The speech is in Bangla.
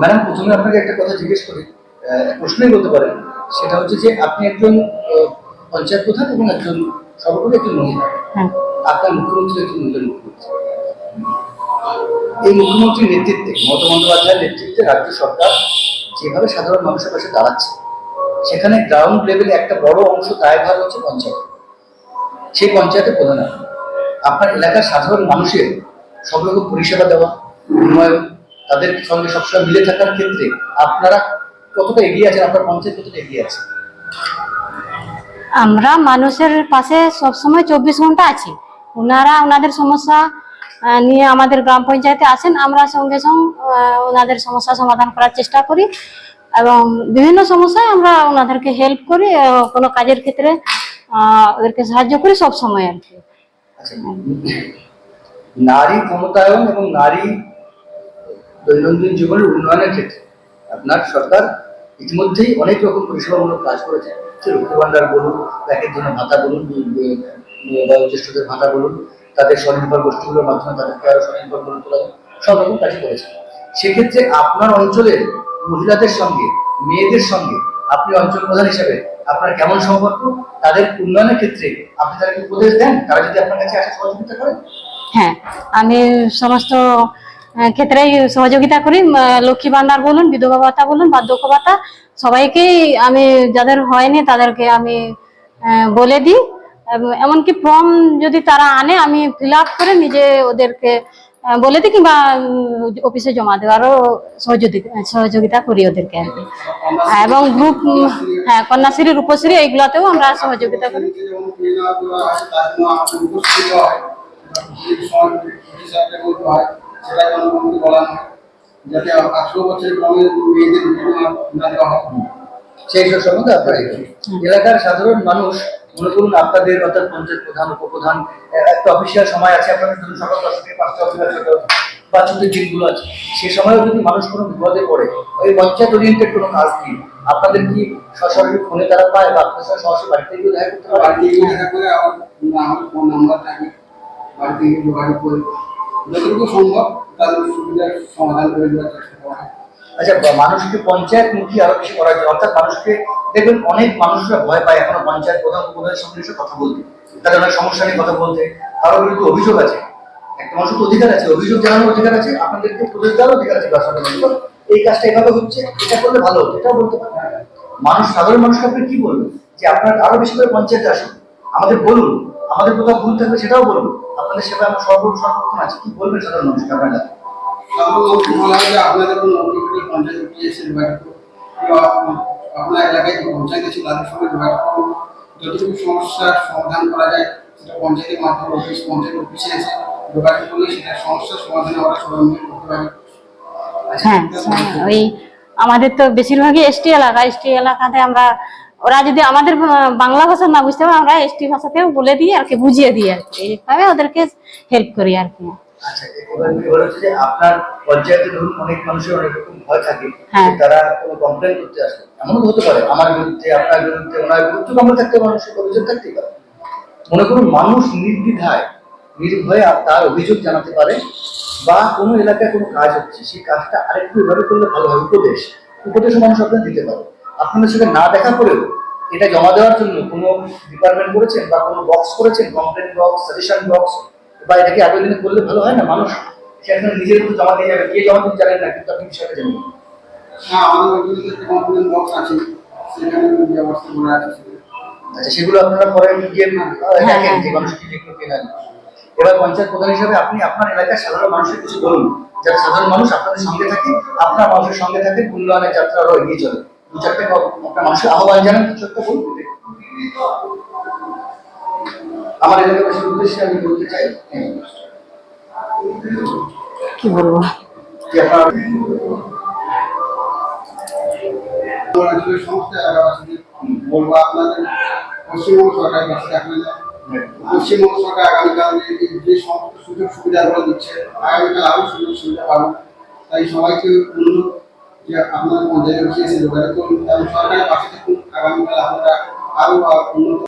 ম্যাডাম প্রথমে আপনাকে একটা কথা জিজ্ঞেস করি। প্রশ্নই বলতে পারেন। সেটা হচ্ছে যে আপনি একজন পঞ্চায়েত প্রধান এবং একজন সর্বোপরি একজন মহিলা। হ্যাঁ। আপনার মুখ্যমন্ত্রী একজন মহিলা। মুখ্যমন্ত্রী এই মুখ্যমন্ত্রীর নেতৃত্বে মমতা বন্দ্যোপাধ্যায়ের নেতৃত্বে রাজ্য সরকার যেভাবে সাধারণ মানুষের পাশে দাঁড়াচ্ছে সেখানে গ্রাউন্ড লেভেলে একটা বড় অংশ দায়ভার হচ্ছে পঞ্চায়েত। সেই পঞ্চায়েতের প্রধান আপনি। আপনার এলাকার সাধারণ মানুষের সব রকম পরিষেবা দেওয়া উন্নয়ন তাদের সঙ্গে সবসময় মিলে থাকার ক্ষেত্রে আপনারা কতটা এগিয়ে আছেন? আপনার পঞ্চায়েত কতটা এগিয়ে আছে? আমরা মানুষের পাশে সবসময় চব্বিশ ঘণ্টা আছি। ওনারা ওনাদের সমস্যা নিয়ে আমাদের গ্রাম পঞ্চায়েতে আসেন আমরা সঙ্গে সঙ্গে ওনাদের সমস্যা সমাধান করার চেষ্টা করি এবং বিভিন্ন সমস্যায় আমরা ওনাদেরকে হেল্প করি কোনো কাজের ক্ষেত্রে ওদেরকে সাহায্য করি সব সময় আর কি। নারী ক্ষমতায়ন এবং নারী দৈনন্দিন জীবনের উন্নয়নের ক্ষেত্রে আপনার সরকার ইতিমধ্যেই অনেক রকম পরিষেবামূলক কাজ করেছে। লক্ষ্মী ভান্ডার বলুন, ব্যাংকের জন্য ভাতা বলুন বয়োজ্যেষ্ঠদের ভাতা বলুন, তাদের স্বনির্ভর গোষ্ঠীগুলোর মাধ্যমে তাদেরকে আরও স্বনির্ভর করে তোলা সব রকম কাজই করেছে। সেক্ষেত্রে আপনার অঞ্চলের মহিলাদের সঙ্গে, মেয়েদের সঙ্গে আপনি অঞ্চল প্রধান হিসেবে আপনার কেমন সম্পর্ক তাদের উন্নয়নের ক্ষেত্রে আপনি তাদেরকে উপদেশ দেন তারা যদি আপনার কাছে আসে সহযোগিতা করেন হ্যাঁ আমি সমস্ত আহ, ক্ষেত্রেই সহযোগিতা করি। লক্ষ্মী ভান্ডার বলুন বিধবা ভাতা বলুন বার্ধক্য ভাতা সবাইকেই আমি যাদের হয়নি তাদেরকে আমি বলে দিই। এমনকি ফর্ম যদি তারা আনে আমি ফিল আপ করে নিজে ওদেরকে বলে দিই কিংবা অফিসে জমা দেওয়ারও সহযোগিতা সহযোগিতা করি ওদেরকে আর কি। এবং গ্রুপ হ্যাঁ কন্যাশ্রী রূপশ্রী এইগুলাতেও আমরা সহযোগিতা করি। হয় হয় হয় যাতে আঠারো বছরের কমে মেয়েদের না দেওয়া হয় সেই সব সম্বন্ধে আপনার এলাকার সাধারণ মানুষ মনে করুন আপনাদের অর্থাৎ পঞ্চায়েত প্রধান, উপপ্রধান একটা অফিসিয়াল সময় আছে, আপনাদের ধরুন সকাল পাঁচটা অফিসিয়াল বা দিনগুলো আছে। সে সময়ও যদি মানুষ কোনো বিপদে পড়ে, ওই পঞ্চায়েত ওরিয়েন্টেড কোনো কাজ আপনাদের কি সরাসরি ফোনে তারা পায় বা আপনার সঙ্গে সরাসরি বাড়িতে গিয়ে দেখা করতে পারে? বাড়িতে গিয়ে দেখা করে, আমার ফোন নাম্বার থাকে, বাড়িতে গিয়ে যোগাযোগ করে। যতটুকু সম্ভব তাদের সুবিধার সমাধান করে দেওয়ার চেষ্টা করা হয়। আচ্ছা মানুষকে পঞ্চায়েত মুখী আরও বেশি করা যায় অর্থাৎ মানুষকে দেখবেন অনেক মানুষরা ভয় পায় এখনও পঞ্চায়েত প্রধান উপপ্রধানের সঙ্গে এসে কথা বলতে। তাদের অনেক সমস্যা নিয়ে কথা বলতে। কারোর বিরুদ্ধে অভিযোগ আছে। একটা মানুষের অধিকার আছে। অভিযোগ জানানোর অধিকার আছে। আপনাদেরকে উপদেশ দেওয়ার অধিকার আছে। ব্যবসাটা বলতে এই কাজটা এভাবে হচ্ছে, এটা করলে ভালো হতো, এটাও বলতে পারেন মানুষ, সাধারণ মানুষকে আপনি কি বলবেন? যে আপনার আরও বেশি করে পঞ্চায়েতে আসুন। আমাদের বলুন। আমাদের কোথাও ভুল থাকবে সেটাও বলুন। আপনাদের সেবায় আমার সর্ব সর্বক্ষণ আছি। কি বলবেন সাধারণ মানুষকে আপনারা? সাধারণত বলা হয় যে আপনাদের কোনো অভিযোগটি পঞ্চায়েত অফিসে যোগাযোগ করুন আপনার এলাকায় যে পঞ্চায়েত আছে তাদের সঙ্গে যোগাযোগ করুন। যতটুকু সমস্যার সমাধান করা যায় সেটা পঞ্চায়েতের মাধ্যমে অফিস পঞ্চায়েত অফিসে এসে যোগাযোগ করলে সেটা সমস্যার সমাধান আমরা সবাই মিলে করতে পারি। হ্যাঁ হ্যাঁ, ওই আমাদের তো বেশিরভাগই এসটি এলাকা। এসটি এলাকাতে আমরা ওরা যদি আমাদের বাংলা ভাষা না বুঝতে পারে আমরা এসটি ভাষাতেও বলে দিই আর কি বুঝিয়ে দিই আর কি এইভাবে ওদেরকে হেল্প করি আর কি। আচ্ছা এবার এবার যে আপনার পঞ্চায়েতে ধরুন অনেক মানুষের অনেক রকম ভয় থাকে হ্যাঁ। তারা কোনো কমপ্লেন করতে আসে। এমনও হতে পারে আমার বিরুদ্ধে আপনার বিরুদ্ধে ওনার বিরুদ্ধে আমরা থাকতে মানুষের অভিযোগ থাকতেই পারে। মনে করুন মানুষ নির্দ্বিধায় নির্ভয়ে তার অভিযোগ জানাতে পারে বা কোনো এলাকায় কোনো কাজ হচ্ছে সেই কাজটা আরেকটু এভাবে করলে ভালো হয় উপদেশ উপদেশও মানুষ আপনার দিতে পারে। আপনাদের সঙ্গে না দেখা করেও এটা জমা দেওয়ার জন্য কোনো ডিপার্টমেন্ট করেছেন বা কোনো বক্স করেছেন কমপ্লেন বক্স সাজেশন বক্স বা এটাকে আবেদন করলে ভালো হয় না? মানুষ সেখানে নিজের মতো জমা দিয়ে যাবে। কে জমা দিতে জানেন না? কিন্তু আপনি বিষয়টা জানেন হ্যাঁ আমাদের কমপ্লেন বক্স আছে। সেখানে ব্যবস্থা করা আছে। আচ্ছা সেগুলো আপনারা পরে গিয়ে আহ, দেখেন যে মানুষ কি এবার পঞ্চায়েত প্রধান হিসেবে আপনি আপনার এলাকার সাধারণ মানুষের কিছু বলুন। যাতে সাধারণ মানুষ আপনাদের সঙ্গে থাকে আপনার মানুষের সঙ্গে থাকে উন্নয়নের যাত্রা আরও এগিয়ে চলে। দু চারটে আপনার মানুষের আহ্বান জানান কিছু একটা বলুন। আমার এলাকাবাসীর উদ্দেশ্যে আমি বলতে চাই। কি বলব? আপনাদের পশ্চিমবঙ্গ সরকারের কাছে আপনাদের পশ্চিমবঙ্গ সরকার আগামীকাল যে সমস্ত সুযোগ সুবিধাগুলো দিচ্ছে আগামীকাল আরও সুযোগ সুবিধা তাই সবাইকে অনুরোধ যে আপনার পঞ্চায়েত অফিসে এসে যোগাযোগ করুন এবং সরকারের পাশে থাকুন। আগামীকাল আপনারা আরও উন্নত